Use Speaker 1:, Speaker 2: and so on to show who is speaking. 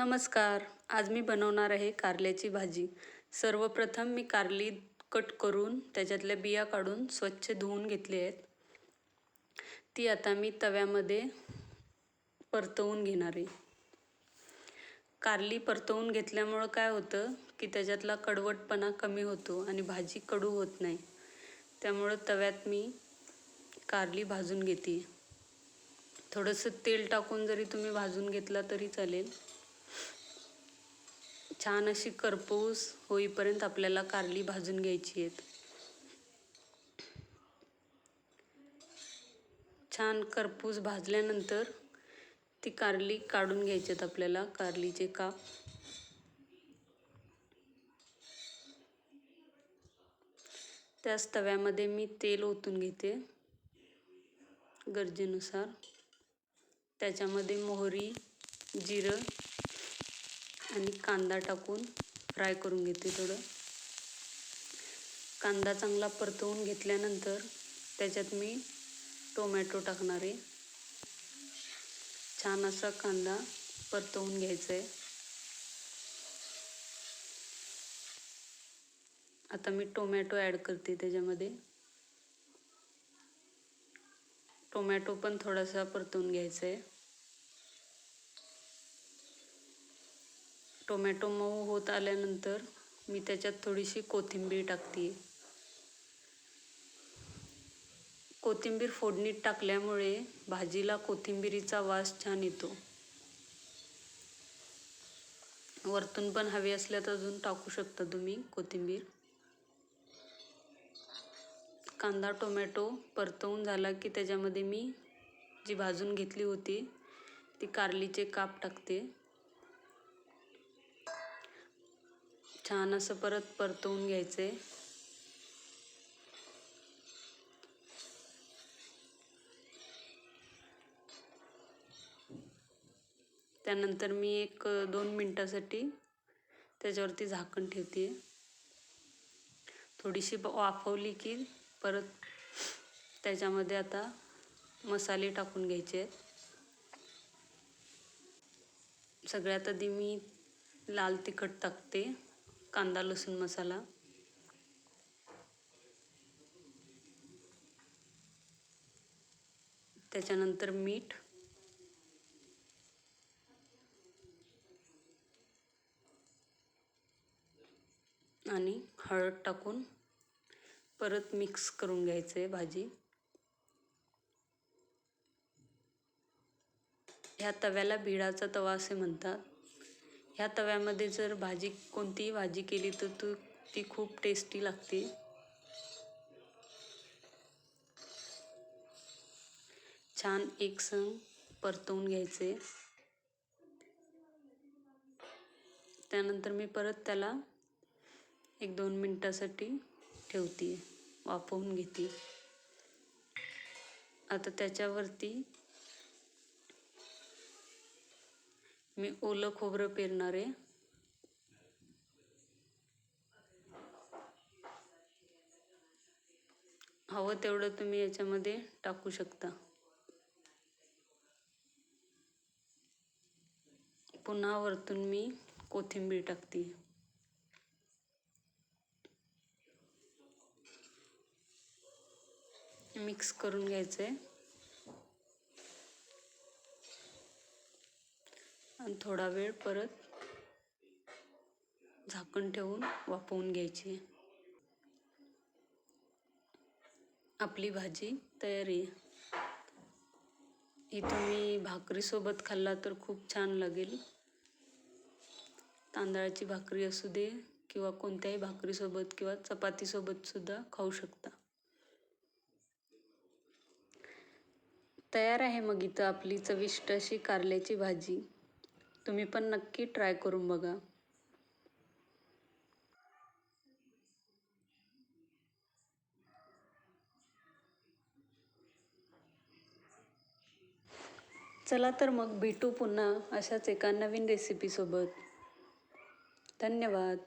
Speaker 1: नमस्कार. आज मी बनवणार आहे कारल्याची भाजी. सर्वप्रथम मी कारली कट करून त्याच्यातल्या बिया काढून स्वच्छ धुवून घेतली आहेत. ती आता मी तव्यामध्ये परतवून घेणार आहे. कारली परतवून घेतल्यामुळं काय होतं की त्याच्यातला कडवटपणा कमी होतो आणि भाजी कडू होत नाही. त्यामुळं तव्यात मी कारली भाजून घेते. थोडंसं तेल टाकून जरी तुम्ही भाजून घेतला तरी चालेल. छान अशी करपूस होईपर्यंत आपल्याला कारली भाजून घ्यायची आहेत. छान करपूस भाजल्यानंतर ती कारली काढून घ्यायची आहेत आपल्याला कारलीचे काप. त्याच तव्यामध्ये मी तेल ओतून घेते गरजेनुसार. त्याच्यामध्ये मोहरी जिरं आणि कांदा टाकून फ्राय करून घेते थोडं. कांदा चांगला परतवून घेतल्यानंतर त्याच्यात मी टोमॅटो टाकणार आहे. छान असा कांदा परतवून घ्यायचा आहे. आता मी टोमॅटो ॲड करते त्याच्यामध्ये. टोमॅटो पण थोडासा परतवून घ्यायचा आहे. टोमॅटो मऊ होत आल्यानंतर मी त्याच्यात थोडीशी कोथिंबीर टाकते. कोथिंबीर फोडणीत टाकल्यामुळे भाजीला कोथिंबीरीचा वास छान येतो. वरतून पण हवी असल्यात अजून टाकू शकता तुम्ही कोथिंबीर. कांदा टोमॅटो परतवून झाला की त्याच्यामध्ये मी जी भाजून घेतली होती ती कारलीचे काप टाकते. छान असं परत परतवून घ्यायचं. आहे त्यानंतर मी एक दोन मिनटासाठी त्याच्यावरती झाकण ठेवते. थोडीशी वाफवली की परत त्याच्यामध्ये आता मसाले टाकून घ्यायचे. आहेत सगळ्यात आधी मी लाल तिखट टाकते. कांदा लसूण मसाला. त्याच्यानंतर मीठ. आणि हळद टाकून परत मिक्स करून घ्यायचं आहे भाजी. ह्या तव्याला भिडाचा तवा असे म्हणतात. ह्या तव्यामध्ये जर भाजी कोणतीही भाजी केली तर तू ती खूप टेस्टी लागते. छान एक संग परतवून घ्यायचे. त्यानंतर मी परत त्याला एक दोन मिनटासाठी ठेवते वाफवून घेते. आता त्याच्यावरती मी ओलं खोबरं पेरणार आहे. हवं तेवढं तुम्ही याच्यामध्ये टाकू शकता. पुन्हा वरतून मी कोथिंबीर टाकते. मिक्स करून घ्यायचं आहे आणि थोडा वेळ परत झाकण ठेवून वाफवून घ्यायची. आपली भाजी तयारी. ही तुम्ही भाकरीसोबत खाल्ला तर खूप छान लागेल. तांदळाची भाकरी असू दे किंवा कोणत्याही भाकरीसोबत किंवा चपातीसोबतसुद्धा खाऊ शकता. तयार आहे मग इथं आपली चविष्ट अशी कारल्याची भाजी. तुम्ही पण नक्की ट्राय करून बघा. चला तर मग भेटू पुन्हा अशाच एका नवीन रेसिपीसोबत धन्यवाद.